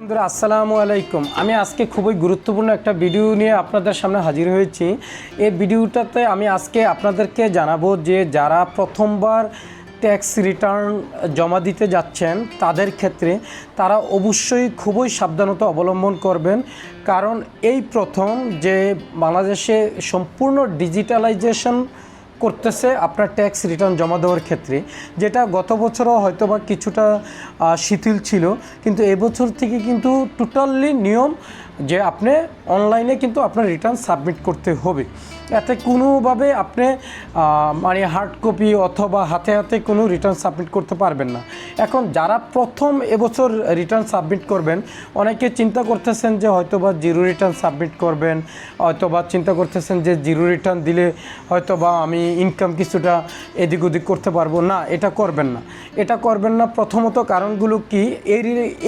বন্ধুরা, আসসালামু আলাইকুম। আমি আজকে খুবই গুরুত্বপূর্ণ একটা ভিডিও নিয়ে আপনাদের সামনে হাজির হয়েছি। এই ভিডিওটাতে আমি আজকে আপনাদেরকে জানাব যে যারা প্রথমবার ট্যাক্স রিটার্ন জমা দিতে যাচ্ছেন, তাদের ক্ষেত্রে তারা অবশ্যই খুবই সাবধানতা অবলম্বন করবেন। কারণ এই প্রথম যে বাংলাদেশে সম্পূর্ণ ডিজিটালাইজেশন করতেছে আপনার ট্যাক্স রিটার্ন জমা দেওয়ার ক্ষেত্রে, যেটা গত বছরও হয়তো বা কিছুটা শিথিল ছিল, কিন্তু এবছর থেকে কিন্তু টোটালি নিয়ম যে আপনি অনলাইনে কিন্তু আপনার রিটার্ন সাবমিট করতে হবে। এতে কোনোভাবে আপনি মানে হার্ড কপি অথবা হাতে হাতে কোনো রিটার্ন সাবমিট করতে পারবেন না। এখন যারা প্রথম এবছর রিটার্ন সাবমিট করবেন, অনেকে চিন্তা করতেছেন যে হয়তো বা জিরো রিটার্ন সাবমিট করবেন হয়তো বা চিন্তা করতেছেন যে জিরো রিটার্ন দিলে হয়তো বা আমি ইনকাম কিছুটা এদিক ওদিক করতে পারব। না, এটা করবেন না। এটা করবেন না প্রথমত কারণগুলো কি? এই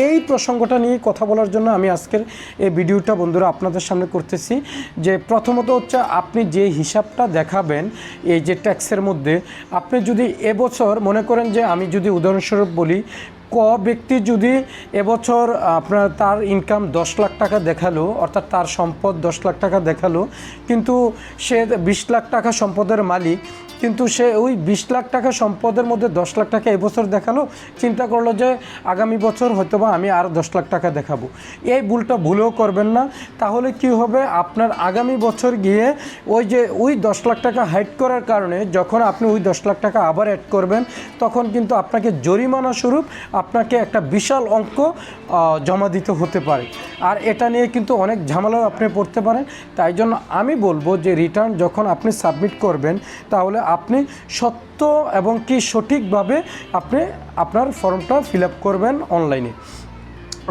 এই প্রসঙ্গটা নিয়ে কথা বলার জন্য আমি আজকের এই ভিডিওটা বন্ধুরা আপনাদের সামনে করতেছি যে প্রথমত হচ্ছে আপনি যে হিসাবটা দেখাবেন এই যে ট্যাক্সের মধ্যে, আপনি যদি এবছর মনে করেন যে আমি যদি উদাহরণস্বরূপ বলি, ক ব্যক্তি যদি এবছর আপনার তার ইনকাম দশ লাখ টাকা দেখাল, অর্থাৎ তার সম্পদ দশ লাখ টাকা দেখাল, কিন্তু সে বিশ লাখ টাকা সম্পদের মালিক কিন্তু সে ওই বিশ লাখ টাকা সম্পদের মধ্যে দশ লাখ টাকা এবছর দেখাল। চিন্তা করল যে আগামী বছর হয়তোবা আমি আরও দশ লাখ টাকা দেখাবো। এই ভুলটা ভুলেও করবেন না। তাহলে কি হবে? আপনার আগামী বছর গিয়ে ওই যে ওই দশ লাখ টাকা হাইড করার কারণে যখন আপনি ওই দশ লাখ টাকা আবার অ্যাড করবেন, তখন কিন্তু আপনাকে জরিমানা স্বরূপ আপনাকে একটা বিশাল অঙ্ক জমা দিতে হতে পারে। আর এটা নিয়ে কিন্তু অনেক ঝামেলাও আপনি পড়তে পারেন। তাই জন্য আমি বলব যে রিটার্ন যখন আপনি সাবমিট করবেন, তাহলে আপনি সত্য এবং কি সঠিকভাবে আপনি আপনার ফর্মটা ফিল করবেন অনলাইনে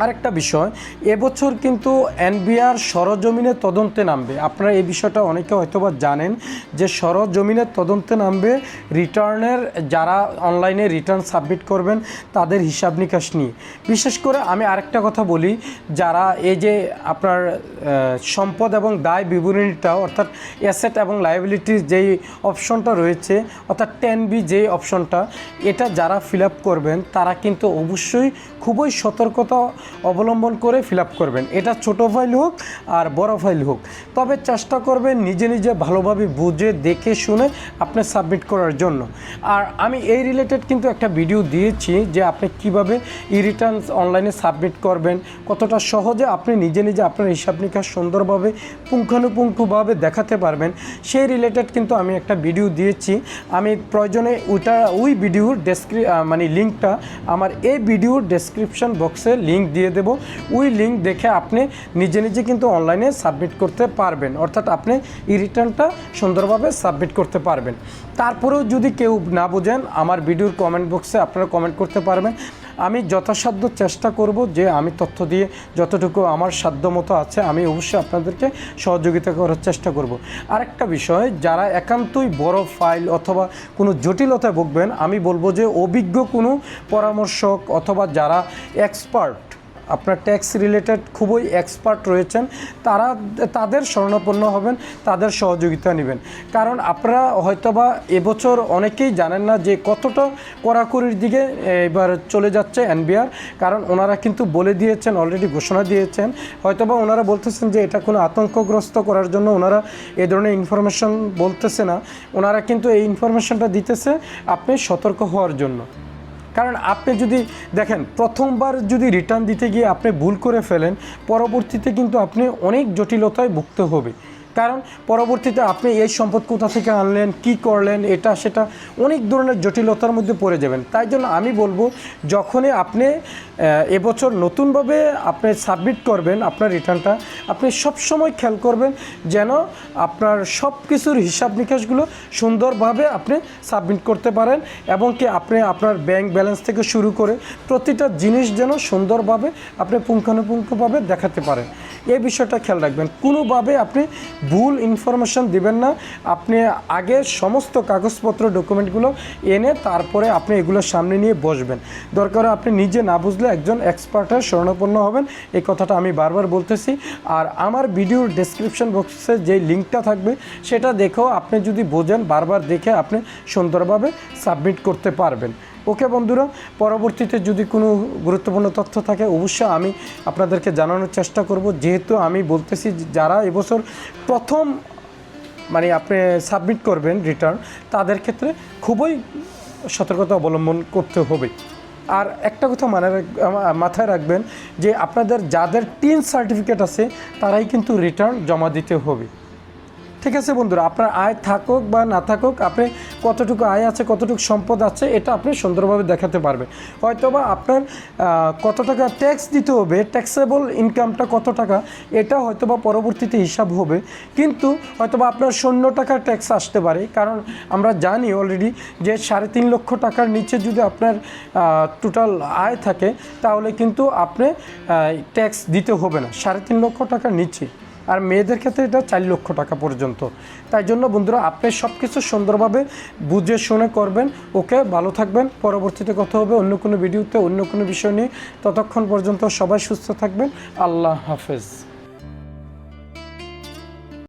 আরেকটা বিষয়, এবছর কিন্তু এনবিআর সরজমিনে তদন্তে নামবে। আপনারা এই বিষয়টা অনেকে হয়তোবা জানেন যে সরজমিনের তদন্তে নামবে রিটার্নের যারা অনলাইনে রিটার্ন সাবমিট করবেন তাদের হিসাব নিকাশ নিয়ে। বিশেষ করে আমি আরেকটা কথা বলি, যারা এই যে আপনার সম্পদ এবং দায় বিবরণীটা, অর্থাৎ অ্যাসেট এবং লাইবিলিটির যেই অপশনটা রয়েছে, অর্থাৎ টেন বি যে অপশনটা, এটা যারা ফিল করবেন, তারা কিন্তু অবশ্যই খুবই সতর্কতা অবলম্বন করে ফিল করবেন। এটা ছোট ফাইল হোক আর বড় ফাইল হোক। তবে চেষ্টা করবেন নিজে নিজে ভালোভাবে বুঝে, দেখে, শুনে আপনি সাবমিট করার জন্য। আর আমি এই রিলেটেড কিন্তু একটা ভিডিও দিয়েছি যে আপনি কীভাবে ই রিটার্নস অনলাইনে সাবমিট করবেন, কতটা সহজে আপনি নিজে নিজে আপনার হিসাব নিকাশ সুন্দরভাবে, পুঙ্খানুপুঙ্খভাবে দেখাতে পারবেন। সেই রিলেটেড কিন্তু আমি একটা ভিডিও দিয়েছি। আমি প্রয়োজনে ওইটা, ওই ভিডিওর ডেসক্রি মানে লিঙ্কটা আমার এই ভিডিওর ডেসক্রিপশন বক্সে লিঙ্ক দিয়ে দেব। ওই লিঙ্ক দেখে আপনি নিজে নিজে কিন্তু অনলাইনে সাবমিট করতে পারবেন। অর্থাৎ আপনি ই রিটার্নটা সুন্দরভাবে সাবমিট করতে পারবেন। তারপরেও যদি কেউ না বোঝেন, আমার ভিডিওর কমেন্ট বক্সে আপনারা কমেন্ট করতে পারবেন। আমি যথাসাধ্য চেষ্টা করব যে আমি তথ্য দিয়ে যতটুকু আমার সাধ্য মতো আছে, আমি অবশ্যই আপনাদেরকে সহযোগিতা করার চেষ্টা করব। আরেকটা বিষয়, যারা একান্তই বড় ফাইল অথবা কোনো জটিলতায় ভুগবেন, আমি বলব যে অভিজ্ঞ কোনো পরামর্শক অথবা যারা এক্সপার্ট আপনার ট্যাক্স রিলেটেড খুবই এক্সপার্ট রয়েছেন। তারা, তাদের স্বর্ণপন্ন হবেন, তাদের সহযোগিতা নেবেন। কারণ আপনারা হয়তোবা এবছর অনেকেই জানেন না যে কতটা কড়াকড়ির দিকে এবার চলে যাচ্ছে এনবিআর। কারণ ওনারা কিন্তু বলে দিয়েছেন অলরেডি ঘোষণা দিয়েছেন। হয়তোবা ওনারা বলতেছেন যে এটা কোনো আতঙ্কগ্রস্ত করার জন্য ওনারা এ ধরনের ইনফরমেশন বলতেছে না। ওনারা কিন্তু এই ইনফরমেশনটা দিতেছে, আপনি সতর্ক হওয়ার জন্য। কারণ আপনি যদি দেখেন, প্রথমবার যদি রিটার্ন দিতে গিয়ে আপনি ভুল করে ফেলেন, পরবর্তীতে কিন্তু আপনি অনেক জটিলতায় ভুগতে হবে। কারণ পরবর্তীতে আপনি এই সম্পদ কোথা থেকে আনলেন, কি করলেন, এটা সেটা অনেক ধরনের জটিলতার মধ্যে পড়ে যাবেন। তাই জন্য আমি বলব, যখনই আপনি এবছর নতুনভাবে আপনি সাবমিট করবেন আপনার রিটার্নটা আপনি সবসময় খেয়াল করবেন যেন আপনার সব কিছুর হিসাব নিকাশগুলো সুন্দরভাবে আপনি সাবমিট করতে পারেন এবং কি আপনি আপনার ব্যাংক ব্যালেন্স থেকে শুরু করে প্রতিটা জিনিস যেন সুন্দরভাবে আপনি পুঙ্খানুপুঙ্খভাবে দেখাতে পারেন। এই বিষয়টা খেয়াল রাখবেন। কোনোভাবে আপনি ভুল ইনফরমেশন দিবেন না। আপনি আগে সমস্ত কাগজপত্র ডকুমেন্টগুলো এনে তারপরে আপনি এগুলো সামনে নিয়ে বসবেন। দরকার আপনি নিজে না বুঝলে একজন এক্সপার্টের শরণাপন্ন হবেন। এই কথাটা আমি বারবার বলতেছি। আর আমার ভিডিওর ডেসক্রিপশন বক্সে যে লিঙ্কটা থাকবে, সেটা দেখেও আপনি যদি বোঝেন, বারবার দেখে আপনি সুন্দরভাবে সাবমিট করতে পারবেন। ওকে বন্ধুরা, পরবর্তীতে যদি কোনো গুরুত্বপূর্ণ তথ্য থাকে, অবশ্যই আমি আপনাদেরকে জানানোর চেষ্টা করব। যেহেতু আমি বলতেছি যারা এবছর প্রথম মানে আপনি সাবমিট করবেন রিটার্ন তাদের ক্ষেত্রে খুবই সতর্কতা অবলম্বন করতে হবে। আর একটা কথা মানে মাথায় রাখবেন যে আপনাদের যাদের টিন সার্টিফিকেট আছে, তারাই কিন্তু রিটার্ন জমা দিতে হবে। ঠিক আছে বন্ধুরা, আপনার আয় থাকুক বা না থাকুক, আপনি কতটুকু আয় আছে, কতটুকু সম্পদ আছে, এটা আপনি সুন্দরভাবে দেখাতে পারবেন। হয়তোবা আপনার কত টাকা ট্যাক্স দিতে হবে ট্যাক্সেবল ইনকামটা কত টাকা, এটা হয়তোবা পরবর্তীতে হিসাব হবে। কিন্তু হয়তোবা আপনার শূন্য টাকার ট্যাক্স আসতে পারে, কারণ আমরা জানি অলরেডি যে সাড়ে তিন লক্ষ টাকার নিচে যদি আপনার টোটাল আয় থাকে, তাহলে কিন্তু আপনি ট্যাক্স দিতে হবে না, সাড়ে তিন লক্ষ টাকার নিচে। আর মেয়েদের ক্ষেত্রে এটা চার লক্ষ টাকা পর্যন্ত। তাই জন্য বন্ধুরা, আপনি সব কিছু সুন্দরভাবে বুঝে শুনে করবেন। ওকে ভালো থাকবেন। পরবর্তীতে কথা হবে অন্য কোনো ভিডিওতে, অন্য কোনো বিষয় নিয়ে। ততক্ষণ পর্যন্ত সবাই সুস্থ থাকবেন। আল্লাহ হাফেজ।